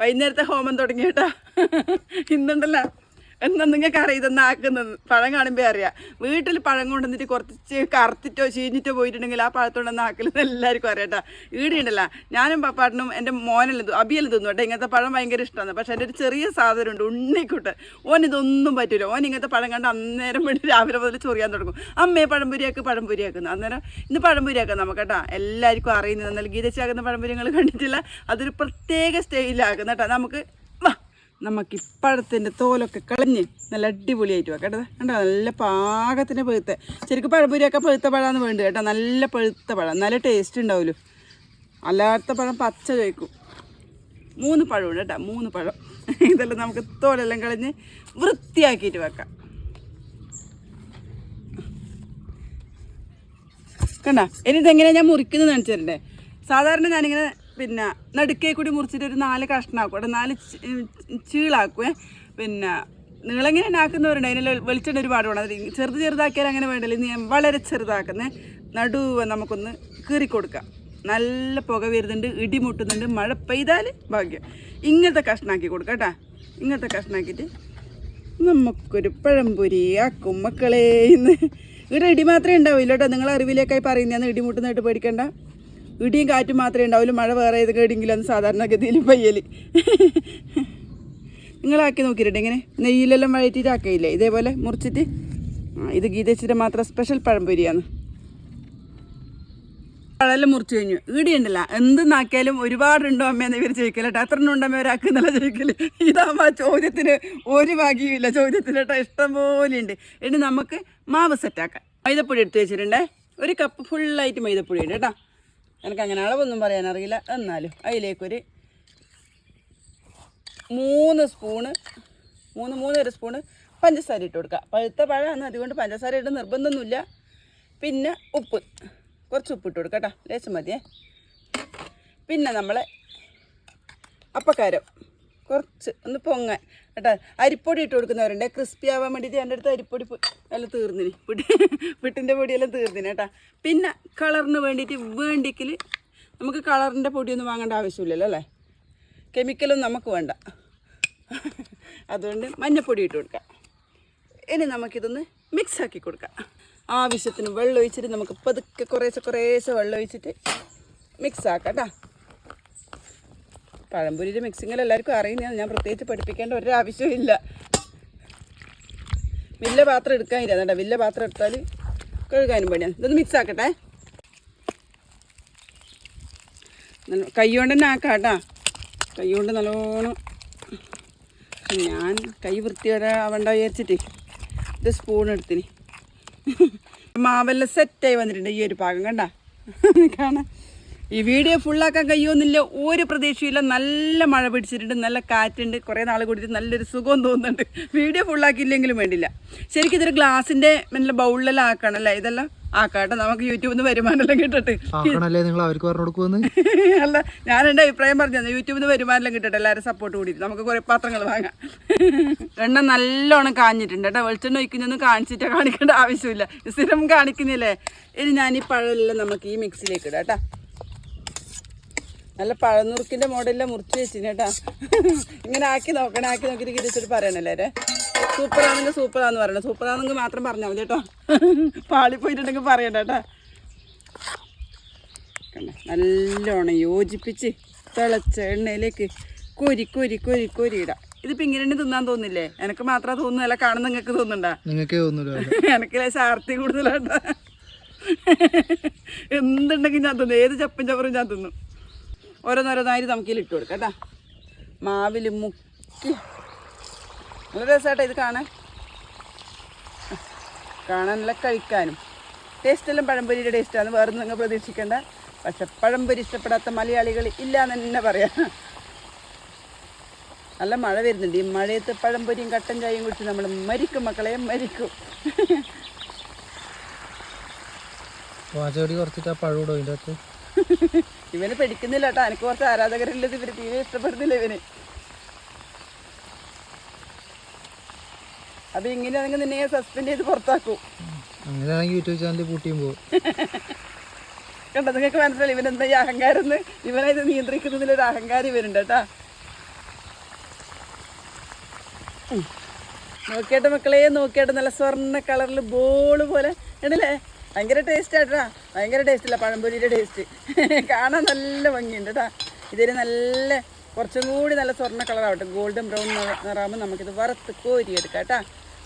വൈകുന്നേരത്തെ ഹോമം തുടങ്ങി ഇന്നുണ്ടല്ലോ. എന്നാ നിങ്ങൾക്ക് അറിയാം ആക്കുന്നത്? പഴം കാണുമ്പോൾ അറിയാം. വീട്ടിൽ പഴം കൊണ്ടുവന്നിട്ട് കുറച്ച് കറുത്തിട്ടോ ചീഞ്ഞിട്ടോ പോയിട്ടുണ്ടെങ്കിൽ ആ പഴത്തോണ്ടെന്ന് ആക്കലെന്ന് എല്ലാവർക്കും അറിയാം ഈടിയുണ്ടല്ലോ ഞാനും പപ്പാട്ടനും എന്റെ മോനെല്ലാം അബിയല്ല തിന്നു കേട്ടോ. ഇങ്ങനത്തെ പഴം ഭയങ്കര ഇഷ്ടമാണ്. പക്ഷേ എന്റെ ഒരു ചെറിയ സാധനമുണ്ട് ഉണ്ണിക്കൂട്ട്. ഓൻ ഇതൊന്നും പറ്റില്ല ഓൻ ഇങ്ങനത്തെ പഴം കണ്ട് അന്നേരം വേണ്ടി രാവിലെ മുതൽ ചൊറിയാൻ തുടങ്ങും. അമ്മയെ പഴംപൊരിയാക്ക് പഴംപൊരിയാക്കുന്നു അന്നേരം ഇന്ന് പഴംപൊരിയാക്കാം നമുക്ക് കേട്ടോ. എല്ലാവർക്കും അറിയുന്നത് എന്നാൽ ഗീതച്ചാക്കുന്ന പഴംപൊരി കണ്ടിട്ടില്ല. അതൊരു പ്രത്യേക സ്റ്റൈലാക്കുന്ന കേട്ടോ. നമുക്ക് നമുക്ക് ഇപ്പഴത്തിന്റെ തോലൊക്കെ കളഞ്ഞ് നല്ല അടിപൊളിയായിട്ട് വെക്കാം കേട്ടോ. കണ്ടോ? നല്ല പാകത്തിന് പഴുത്ത ശരിക്കും പഴംപൊരിയൊക്കെ പഴുത്ത പഴമാണ് വേണ്ടത് കേട്ടോ. നല്ല പഴുത്ത പഴം. നല്ല ടേസ്റ്റ് ഉണ്ടാവുമല്ലോ അല്ലാത്ത പഴം പച്ച കഴിക്കും. മൂന്ന് പഴമുണ്ട് കേട്ടോ. മൂന്ന് പഴം. ഇതെല്ലാം നമുക്ക് തോലെല്ലാം കളഞ്ഞ് വൃത്തിയാക്കിയിട്ട് വെക്കാം. കണ്ട? ഇനി ഇതെങ്ങനെയാണ് ഞാൻ മുറിക്കുന്നത് കാണിച്ചു തരണ്ടേ? സാധാരണ ഞാനിങ്ങനെ പിന്നെ നടുക്കേ കൂടി മുറിച്ചിട്ട് ഒരു നാല് കഷ്ണാക്കും. നാല് ചീളാക്കുവേ പിന്നെ നിങ്ങളെങ്ങനെ ആക്കുന്നവരുണ്ട് അതിന് വെളിച്ചെണ്ണ ഒരുപാട് വേണം. ചെറുത് ചെറുതാക്കിയാൽ അങ്ങനെ വേണ്ടല്ലോ. ഇനി ഞാൻ വളരെ ചെറുതാക്കുന്നേ. നടുവ നമുക്കൊന്ന് കീറി കൊടുക്കാം നല്ല പുക വരുന്നുണ്ട് ഇടിമുട്ടുന്നുണ്ട് മഴ പെയ്താൽ ഭാഗ്യം. ഇങ്ങനത്തെ കഷ്ണാക്കി കൊടുക്കാം കേട്ടോ. ഇങ്ങനത്തെ കഷ്ണാക്കിയിട്ട് നമുക്കൊരു പഴംപൊരി ആക്കും മക്കളേ ഇന്ന്. ഇവിടെ ഇടി മാത്രമേ ഉണ്ടാവില്ല കേട്ടോ. നിങ്ങൾ അറിവിലേക്കായി പറയുന്നതാണ്. ഇടിമുട്ടുന്നതായിട്ട് പേടിക്കണ്ട. ഇടിയും കാറ്റും മാത്രമേ ഉണ്ടാവില്ല മഴ വേറെ ഏതൊക്കെ ഇടിയെങ്കിലും സാധാരണഗതിയിൽ പയ്യൽ നിങ്ങളാക്കി നോക്കിയിട്ട് ഇങ്ങനെ? നെയ്യിലെല്ലാം വഴറ്റിയിട്ട് ആക്കയില്ലേ ഇതേപോലെ മുറിച്ചിട്ട്? ഇത് ഗീതച്ചിട്ട് മാത്രം സ്പെഷ്യൽ പഴംപൊരിയാണ്. പഴമെല്ലാം മുറിച്ച് കഴിഞ്ഞു. ഈടിയുണ്ടല്ല എന്തെന്നാക്കിയാലും ഒരുപാടുണ്ടോ അമ്മയെന്ന് ഇവർ ചോദിക്കല കേട്ടോ. എത്ര ഉണ്ടോ ഉണ്ടമ്മ ഒരാക്കുന്നല്ല ചോദിക്കൽ. ഇതാകുമ്പോൾ ആ ചോദ്യത്തിന് ഒരു ഭാഗ്യമില്ല ചോദ്യത്തിന് കേട്ടോ ഇഷ്ടം പോലെ ഉണ്ട്. ഇനി നമുക്ക് മാവ് സെറ്റാക്കാം മൈദപ്പൊടി എടുത്ത് വെച്ചിട്ടുണ്ടേ. ഒരു കപ്പ് ഫുള്ളായിട്ട് മൈദപ്പൊടി ഉണ്ട് കേട്ടോ. എനിക്ക് അങ്ങനെ അളവൊന്നും പറയാനറിയില്ല. എന്നാലും അതിലേക്കൊരു മൂന്ന് സ്പൂണ് മൂന്ന് മൂന്നര സ്പൂണ് പഞ്ചസാര ഇട്ട് കൊടുക്കുക. പഴുത്ത പഴമാണ്. അതുകൊണ്ട് പഞ്ചസാര ഇട്ട് നിർബന്ധമൊന്നുമില്ല. പിന്നെ ഉപ്പ്. കുറച്ച് ഉപ്പ് ഇട്ട് കൊടുക്കുക കേട്ടോ. ലേശം മതിയേ. പിന്നെ നമ്മളെ അപ്പക്കാരം. കുറച്ച് ഒന്ന് പൊങ്ങാൻ. കേട്ടോ? അരിപ്പൊടി ഇട്ട് കൊടുക്കുന്നവരുണ്ട്. ക്രിസ്പി ആവാൻ വേണ്ടിയിട്ട് എന്റെ അടുത്ത് അരിപ്പൊടി എല്ലാം തീർന്നിന്. പൊടി പിട്ടിന്റെ പൊടിയെല്ലാം തീർന്നിന് കേട്ടോ. പിന്നെ കളറിന് വേണ്ടിയിട്ട് വേണ്ടിക്കൽ നമുക്ക് കളറിന്റെ പൊടിയൊന്നും വാങ്ങേണ്ട ആവശ്യമില്ലല്ലോ അല്ലേ? കെമിക്കലൊന്നും നമുക്ക് വേണ്ട. അതുകൊണ്ട് മഞ്ഞപ്പൊടി ഇട്ട് കൊടുക്കാം. ഇനി നമുക്കിതൊന്ന് മിക്സ് ആക്കി കൊടുക്കാം. ആവശ്യത്തിന് വെള്ളം ഒഴിച്ചിട്ട് നമുക്ക് പതുക്കെ കുറേശ്ശെ കുറേശ്ശെ വെള്ളം ഒഴിച്ചിട്ട് മിക്സ് ആക്കാം കേട്ടോ. പഴംപൊരിയുടെ മിക്സിങ്ങിൽ എല്ലാവർക്കും അറിയുന്നതാണ്. ഞാൻ പ്രത്യേകിച്ച് പഠിപ്പിക്കേണ്ട ഒരു ഇല്ല. വലിയ പാത്രം എടുക്കാനില്ല കേട്ടോ വലിയ പാത്രം എടുത്താൽ കഴുകാനും പണിയാണ് ഇതൊന്ന് മിക്സ് ആക്കട്ടെ. കൈ കൊണ്ട് തന്നെ ആക്കാം കേട്ടോ. കൈ കൊണ്ട് നല്ലോണം. ഞാൻ കൈ വൃത്തിയോടെ ആവണ്ട വിചാരിച്ചിട്ട് ഇത് സ്പൂൺ എടുത്തിന്. മാവെല്ലാം സെറ്റായി വന്നിട്ടുണ്ട് ഈ ഒരു പാകം കണ്ട. കാണാം. ഈ വീഡിയോ ഫുള്ളാക്കാൻ കഴിയുമെന്നില്ല ഒരു പ്രതീക്ഷയില്ല. നല്ല മഴ പിടിച്ചിട്ടുണ്ട് നല്ല കാറ്റുണ്ട്. കുറേ നാൾ കൂടിയിട്ട് നല്ലൊരു സുഖം തോന്നുന്നുണ്ട്. വീഡിയോ ഫുള്ളാക്കിയില്ലെങ്കിലും വേണ്ടില്ല. ശരിക്കും ഇതൊരു ഗ്ലാസിന്റെ നല്ല ബൗളിലെല്ലാം ആക്കണം അല്ലേ? ഇതെല്ലാം ആക്കാട്ടെ. നമുക്ക് യൂട്യൂബിൽ നിന്ന് വരുമാനമെല്ലാം കിട്ടട്ടെ. നിങ്ങൾ അവർക്ക് പറഞ്ഞു കൊടുക്കുമെന്ന് അല്ല ഞാൻ എന്റെ അഭിപ്രായം പറഞ്ഞു യൂട്യൂബിൽ നിന്ന് വരുമാനമെല്ലാം കിട്ടട്ടെ. എല്ലാവരും സപ്പോർട്ട് കൂടി നമുക്ക് കുറേ പാത്രങ്ങൾ വാങ്ങാം. എണ്ണ നല്ലോണം കാഞ്ഞിട്ടുണ്ട് കേട്ടോ. വെളിച്ചെണ്ണ ഒഴിക്കുന്നൊന്നും കാണിച്ചിട്ട് കാണിക്കേണ്ട ആവശ്യമില്ല. സ്ഥിരം കാണിക്കുന്നില്ലേ ഇനി ഞാൻ ഈ പഴമെല്ലാം നമുക്ക് ഈ മിക്സിയിലേക്ക് ഇടാം കേട്ടോ. നല്ല പഴനുറുക്കിന്റെ മോഡലിലെ മുറിച്ച് വെച്ചിന് കേട്ടാ. ഇങ്ങനെ ആക്കി നോക്കണേ ആക്കി നോക്കിയിട്ട് തിരിച്ചിട്ട് പറയണല്ലേ സൂപ്പറാണെങ്കിൽ സൂപ്പറാന്ന് പറയണം. സൂപ്പറാണെങ്കിൽ മാത്രം പറഞ്ഞാൽ മതി കേട്ടോ. പാളി പോയിട്ടുണ്ടെങ്കിൽ പറയണ്ട കേട്ടോ. നല്ലോണം യോജിപ്പിച്ച് തിളച്ച എണ്ണയിലേക്ക് കോരി കോരി കോരി കോരി ഇടാം. ഇതിപ്പോ ഇങ്ങനെ തന്നെ തിന്നാൻ തോന്നില്ലേ? എനിക്ക് മാത്രമേ തോന്നുന്നല്ല കാണുന്ന നിങ്ങൾക്ക് തോന്നുന്നുണ്ടാ? നിങ്ങൾക്കേ തോന്നൂല എനിക്കില്ലേ ശാർത്തി കൂടുതലാണ്ട? എന്തുണ്ടെങ്കിൽ ഞാൻ തിന്നു. ഏത് ചപ്പും ചവറും ഞാൻ തിന്നു. ഓരോന്നോരോന്നായി നമുക്ക് ഇതിൽ ഇട്ട് കൊടുക്കാം കേട്ടാ. മാവിൽ മുക്കി. നല്ല രസമായിട്ട് ഇത് കാണാൻ. നല്ല കഴിക്കാനും. ടേസ്റ്റ് എല്ലാം പഴംപൊരിയുടെ ടേസ്റ്റാണ്. വേറെ നിങ്ങൾ പ്രതീക്ഷിക്കേണ്ട. പക്ഷെ പഴംപൊരി ഇഷ്ടപ്പെടാത്ത മലയാളികൾ ഇല്ല എന്ന് തന്നെ പറയാം. നല്ല മഴ വരുന്നുണ്ട്. ഈ മഴയത്ത് പഴംപൊരിയും കട്ടൻ ചായയും കുടിച്ച് നമ്മൾ മരിക്കും മക്കളെ മരിക്കും. കുറച്ചിട്ട് പഴം ഇടും അതിന്റെ അകത്ത്. ഇവന് പിടിക്കുന്നില്ല കേട്ടോ. എനിക്ക് കുറച്ച് ആരാധകരുള്ളത് ഇവർ തീരെ ഇഷ്ടപ്പെടുന്നില്ല ഇവന്. അപ്പൊ ഇങ്ങനെയാണെങ്കിൽ നിന്നെ സസ്പെൻഡ് ചെയ്ത് പുറത്താക്കും. അങ്ങനെയാണെങ്കിൽ യൂട്യൂബ് ചാനൽ പൂട്ടിയും പോകും കണ്ടോ നിങ്ങൾക്ക് മനസ്സിലായി? ഇവനെന്താ ഈ അഹങ്കാരം എന്ന് ഇവനെ ഇത് നിയന്ത്രിക്കുന്നതിലൊരു അഹങ്കാരം ഇവരുണ്ട് കേട്ടാ. നോക്കിയിട്ട് മക്കളെ നോക്കിയിട്ട് നല്ല സ്വർണ കളറിൽ ബോൾ പോലെ. ഉണ്ടല്ലേ ഭയങ്കര ടേസ്റ്റ് ആട്ടാ ഭയങ്കര ടേസ്റ്റ് ഇല്ല പഴംപൊരിയുടെ ടേസ്റ്റ് കാണാൻ നല്ല ഭംഗിയുണ്ട് കേട്ടോ ഇതൊരു നല്ല കുറച്ചും കൂടി നല്ല സ്വർണ കളറാവട്ടെ ഗോൾഡൻ ബ്രൗൺ നിറാകുമ്പോൾ നമുക്കിത് വറുത്ത് കോരി എടുക്കാം കേട്ടോ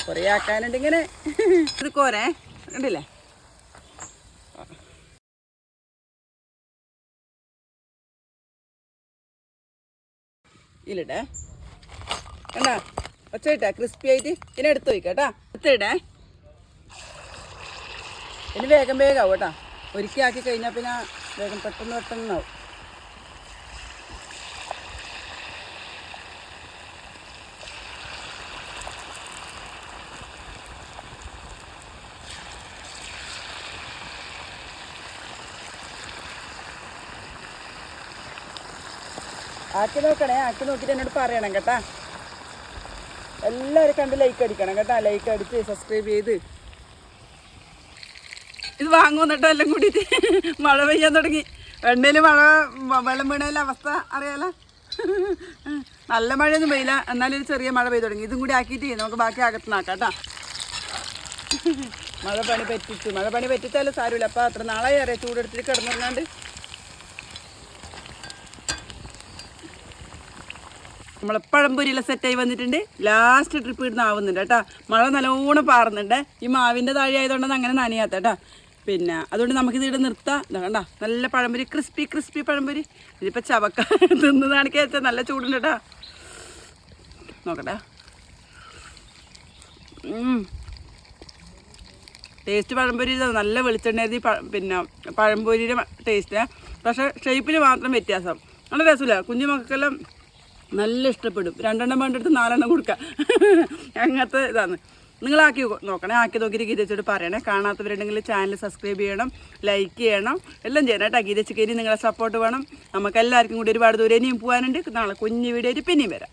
കുറേ ആക്കാനുണ്ട് ഇങ്ങനെ. ഇത് കോരേ കണ്ടില്ലേ? ഇല്ലടേ കണ്ടാ? ഒച്ച ഒച്ചയിട്ടാ ക്രിസ്പി ആയിട്ട് ഇനി എടുത്ത് വയ്ക്കാം കേട്ടാ എടുത്തിടേ ഇനി വേഗം വേഗം ആവും കേട്ടാ ഒരിക്കൽ ആക്കി കഴിഞ്ഞാൽ പിന്നെ വേഗം പെട്ടെന്ന് പെട്ടെന്നാവും. ആക്കി നോക്കണേ ആക്കി നോക്കിയിട്ട് എന്നോട് പറയണം കേട്ടാ. എല്ലാവരും കണ്ട് ലൈക്ക് അടിക്കണം കേട്ടാ. ലൈക്ക് അടിച്ച് സബ്സ്ക്രൈബ് ചെയ്ത്. ഇത് വാങ്ങുന്നിട്ടോ എല്ലാം കൂടിയിട്ട് മഴ പെയ്യാൻ തുടങ്ങി. വെണ്ണയിൽ മഴ വെള്ളം വീണതിലെ അവസ്ഥ അറിയാലോ? നല്ല മഴയൊന്നും പെയ്യില്ല. എന്നാലും ഒരു ചെറിയ മഴ പെയ്തു തുടങ്ങി. ഇതും കൂടി ആക്കിയിട്ട് നമുക്ക് ബാക്കി അകത്തുനിന്നാക്കാം കേട്ടോ. മഴ പണി പറ്റിച്ചു. മഴ പണി പറ്റിച്ചാലും സാരമില്ല. അപ്പം അത്ര നാളായി അറിയാം. ചൂടെടുത്തിട്ട് കിടന്നിരുന്നാണ്ട് നമ്മളെ പഴംപൊരിയെല്ലാം സെറ്റായി വന്നിട്ടുണ്ട്. ലാസ്റ്റ് ട്രിപ്പ് ഇടുന്ന ആവുന്നുണ്ട് കേട്ടോ. മഴ നല്ലോണം പാറുന്നുണ്ട്. ഈ മാവിന്റെ താഴെ ആയതുകൊണ്ടൊന്നും അങ്ങനെ നനയാത്ത കേട്ടോ. പിന്നെ അതുകൊണ്ട് നമുക്ക് ഇവിടെ നിർത്താം. കണ്ട നല്ല പഴംപൊരി ക്രിസ്പി ക്രിസ്പി പഴംപൊരി. ഇതിപ്പോൾ ചവക്ക തിന്നതാണ് കേട്ട നല്ല ചൂടുണ്ട് കേട്ടോ. നോക്കട്ടെ. ടേസ്റ്റ് പഴംപൊരി നല്ല വെളിച്ചെണ്ണ പിന്നെ പഴംപൊരിയുടെ ടേസ്റ്റ് പക്ഷേ ഷേപ്പിന് മാത്രം വ്യത്യാസം. നല്ല രസമില്ല. കുഞ്ഞു മക്കൾക്കെല്ലാം നല്ല ഇഷ്ടപ്പെടും. രണ്ടെണ്ണം വേണ്ടെടുത്ത് നാലെണ്ണം കൊടുക്കാം. അങ്ങനത്തെ ഇതാണ്. നിങ്ങളാക്കി നോക്കണേ. ആക്കി നോക്കിയിട്ട് ഗീതച്ചോട് പറയണേ. കാണാത്തവരുണ്ടെങ്കിൽ ചാനൽ സബ്സ്ക്രൈബ് ചെയ്യണം ലൈക്ക് ചെയ്യണം എല്ലാം ചെയ്യണം കേട്ടോ. ഗീതച്ചക്ക് നിങ്ങളെ സപ്പോർട്ട് വേണം. നമുക്ക് എല്ലാവർക്കും കൂടി ഒരുപാട് ദൂരം ഇനിയും പോകാനുണ്ട് നാളെ കുഞ്ഞു വീഡിയോ പിന്നെയും വരാം.